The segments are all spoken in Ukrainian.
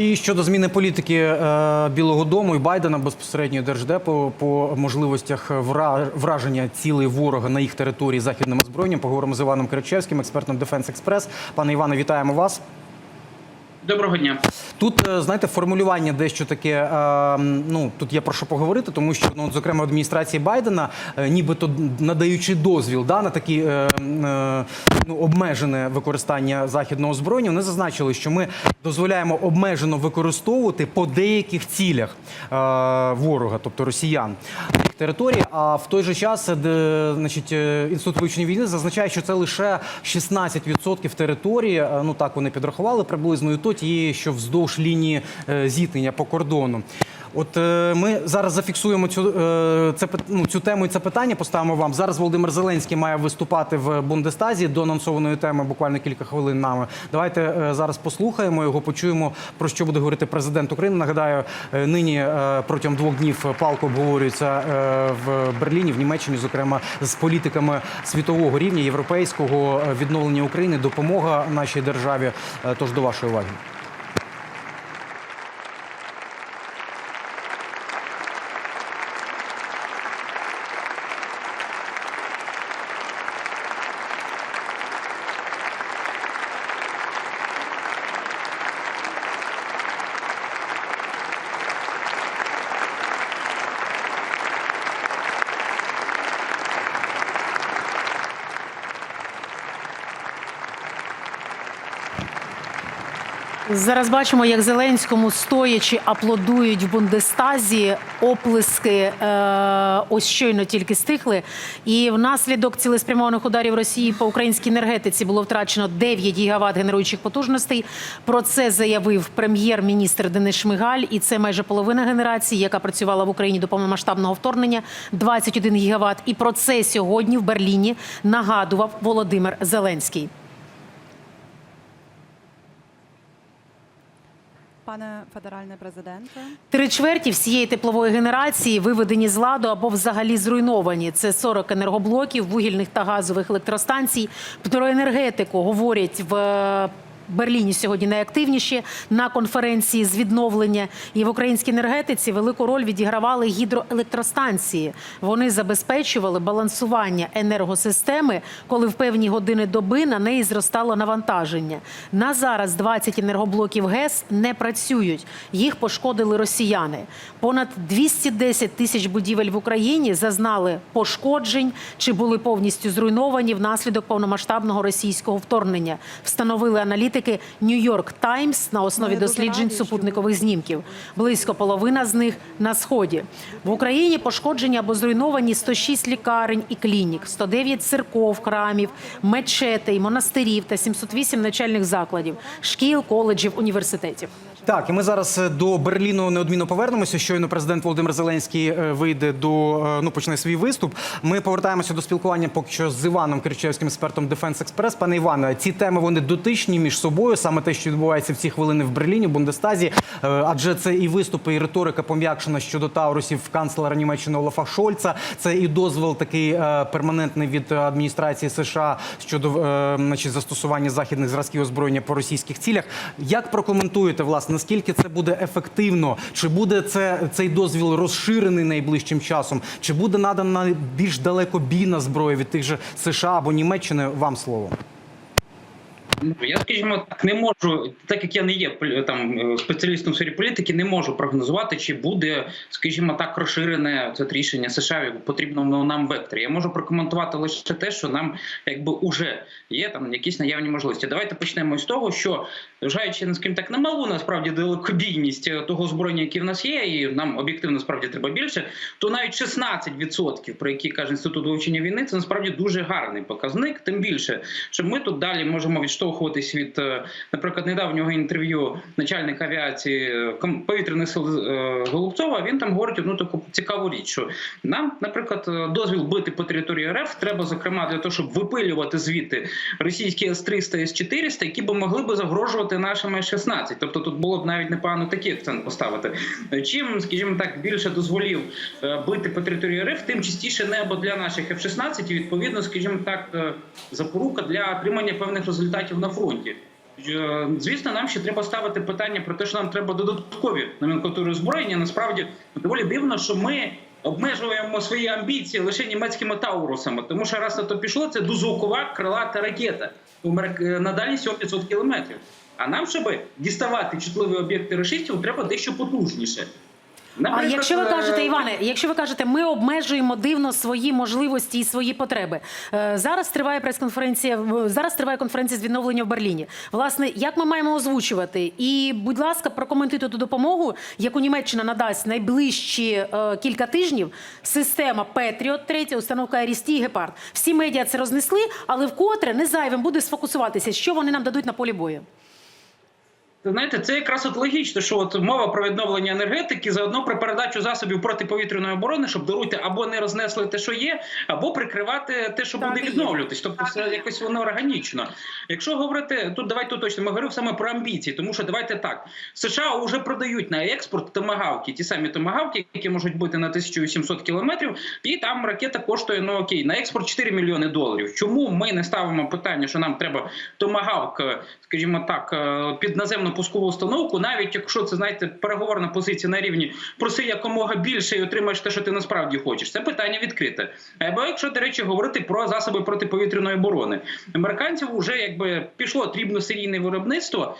І щодо зміни політики е, Білого Дому і Байдена безпосередньо держдепу по можливостях враження цілей ворога на їх території західним озброєнням, поговоримо з Іваном Кричевським, експертом Дефенс Експрес. Пане Іване, вітаємо вас. Доброго дня. Тут е, знаєте, формулювання дещо таке. е, Ну тут є про що поговорити, тому що ну, зокрема адміністрації Байдена, е, нібито надаючи дозвіл да, на такі ну, обмежене використання західного озброєння, вони зазначили, що ми дозволяємо обмежено використовувати по деяких цілях ворога, тобто росіян. Території, а в той же час де, значить, інститут вивчення війни зазначає, що це лише 16% території. Ну так вони підрахували приблизно і то тієї, що вздовж лінії е, зіткнення по кордону. От е, ми зараз зафіксуємо цю е, це ну, цю тему і це питання. Поставимо вам зараз. Володимир Зеленський має виступати в Бундестазі до анонсованої теми буквально кілька хвилин нами. Давайте е, зараз послухаємо його, почуємо про що буде говорити президент України. Нагадаю, е, нині е, протягом двох днів палко обговорюється е, в Берліні, в Німеччині, зокрема з політиками світового рівня, європейського е, відновлення України, допомога нашій державі. Е, Тож до вашої уваги. Зараз бачимо, як Зеленському стоячи аплодують в Бундестазі. Оплески е, ось щойно тільки стихли. І внаслідок цілеспрямованих ударів Росії по українській енергетиці було втрачено 9 гігават генеруючих потужностей. Про це заявив прем'єр-міністр Денис Шмигаль. І це майже половина генерації, яка працювала в Україні до повномасштабного вторгнення 21 гігават. І про це сьогодні в Берліні нагадував Володимир Зеленський. Пане федеральне президенте, Три чверті всієї теплової генерації виведені з ладу або взагалі зруйновані. Це 40 енергоблоків, вугільних та газових електростанцій. Про енергетику говорять в. Берліні сьогодні найактивніші на конференції з відновлення і в українській енергетиці велику роль відігравали гідроелектростанції. Вони забезпечували балансування енергосистеми, коли в певні години доби на неї зростало навантаження. На зараз 20 енергоблоків ГЕС не працюють. Їх пошкодили росіяни. Понад 210 тисяч будівель в Україні зазнали пошкоджень чи були повністю зруйновані внаслідок повномасштабного російського вторгнення. Встановили аналітики Нью-Йорк Таймс на основі досліджень супутникових знімків. Близько половина з них на сході. В Україні пошкоджені або зруйновані 106 лікарень і клінік, 109 церков, храмів, мечетей, монастирів та 708 начальних закладів, шкіл, коледжів, університетів. Так, і ми зараз е, до Берліну неодмінно повернемося. Щойно президент Володимир Зеленський е, вийде до е, ну почне свій виступ. Ми повертаємося до спілкування поки що з Іваном Кричевським, експертом Дефенс Експрес. Пане Іване, ці теми вони дотичні між собою, саме те, що відбувається в ці хвилини в Берліні, в Бундестазі. Адже це і виступи, і риторика пом'якшена щодо Таурусів канцлера Німеччини Олафа Шольца. Це і дозвіл такий перманентний від адміністрації США щодо значить, застосування західних зразків озброєння по російських цілях. Як прокоментуєте, власне, наскільки це буде ефективно? Чи буде це цей дозвіл розширений найближчим часом? Чи буде надана більш далекобійна зброя від тих же США або Німеччини? Вам слово. Ну, Я скажімо так, не можу, так як я не є там е, спеціалістом в сфері політики, не можу прогнозувати, чи буде, скажімо так, розширене це рішення США в потрібному нам векторі. Я можу прокоментувати лише те, що нам якби уже є там якісь наявні можливості. Давайте почнемо з того, що вважаючи на скажімо так, на малу насправді далекобійність е, того озброєння, яке в нас є, і нам об'єктивно справді треба більше, то навіть 16%, про які каже інститут вивчення війни, це насправді дуже гарний показник. Тим більше, що ми тут далі можемо відштовхуватись від, е, наприклад, недавнього інтерв'ю начальника авіації е, повітряних сил е, Голубцова. Він там говорить одну таку цікаву річ, що нам, наприклад, дозвіл бити по території РФ треба, зокрема, для того, щоб випилювати звідти російські С-300 С-400, які б могли би загрожувати нашим С-16. Тобто тут було б навіть непогано такий акцент поставити. Чим, скажімо так, більше дозволів бити по території РФ, тим частіше небо для наших F-16 і відповідно, скажімо так, запорука для отримання певних результатів на фронті. Е, Звісно, нам ще треба ставити питання про те, що нам треба додаткові номенклатури озброєння. Насправді доволі дивно, що ми обмежуємо свої амбіції лише німецькими таурусами, тому що раз на то пішло, це дозвукова крилата ракета е, на дальність 500 кілометрів. А нам, щоб діставати чутливі об'єкти рашистів, треба дещо потужніше. А якщо ви е, кажете, Іване, якщо ви кажете, ми обмежуємо дивно свої можливості і свої потреби. Е, Зараз триває прес-конференція. Зараз триває конференція з відновлення в Берліні. Власне, як ми маємо озвучувати? І, будь ласка, прокоментуйте ту допомогу, яку Німеччина надасть найближчі е, кілька тижнів. Система Петріот, третя установка Арісті і Гепард. Всі медіа це рознесли, але вкотре не зайвим буде сфокусуватися, що вони нам дадуть на полі бою. Знаєте, це якраз от логічно, що от мова про відновлення енергетики заодно про передачу засобів протиповітряної оборони, щоб даруйте або не рознесли те, що є, або прикривати те, що Так буде відновлюватись. Тобто, все якось воно органічно. Якщо говорити тут, давайте точно ми говоримо саме про амбіції, тому що давайте так: США вже продають на експорт томагавки, ті самі томагавки, які можуть бути на 1800 кілометрів, і там ракета коштує ну окей, на експорт 4 мільйони доларів. Чому ми не ставимо питання, що нам треба томагавк, скажімо так, е, під наземну пускову установку, навіть якщо це знаєте переговорна позиція на рівні проси якомога більше і отримаєш те, що ти насправді хочеш. Це питання відкрите. Або якщо до речі говорити про засоби протиповітряної оборони, американців вже якби пішло дрібносерійне виробництво.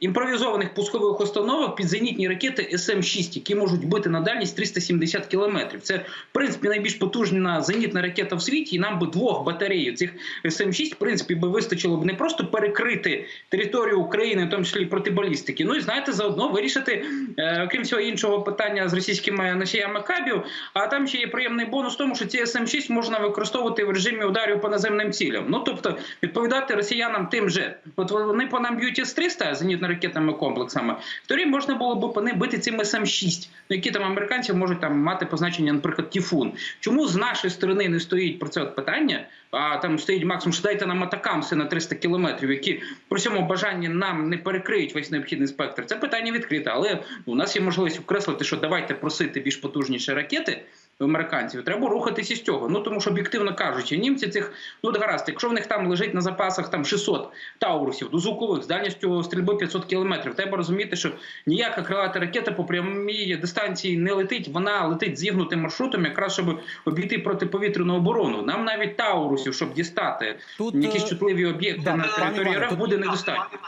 Імпровізованих пускових установок під зенітні ракети СМ-6, які можуть бити на дальність 370 кілометрів. Це в принципі найбільш потужна зенітна ракета в світі. І нам би двох батарей цих СМ-6 в принципі би вистачило б не просто перекрити територію України, в тому числі і проти балістики. Ну і знаєте, заодно вирішити, е, окрім всього іншого питання з російськими носіями кабів. А там ще є приємний бонус в тому, що ці СМ-6 можна використовувати в режимі ударів по наземним цілям. Ну тобто відповідати росіянам тим же, от вони по нам б'ють С-300 зенітно-ракетними комплексами. В можна було б по ним бити цим СМ-6, ну, які там американці можуть там мати позначення, наприклад, тіфун. Чому з нашої сторони не стоїть про це питання? А там стоїть максимум, що дайте нам атакамси на 300 кілометрів, які при цьому бажанні нам не перекриють весь необхідний спектр. Це питання відкрите, але у нас є можливість окреслити, що давайте просити більш потужніші ракети. Американців треба рухатися з цього. Ну тому що об'єктивно кажучи, німці цих ну гаразд, якщо в них там лежить на запасах там 600 таурусів до звукових з дальністю стрільби 500 кілометрів, треба розуміти, що ніяка крилата ракета по прямій дистанції не летить. Вона летить зігнутим маршрутом, якраз щоб обійти протиповітряну оборону. Нам навіть таурусів, щоб дістати Тут, якісь е, чутливі об'єкти да, на території РФ, буде недостатньо.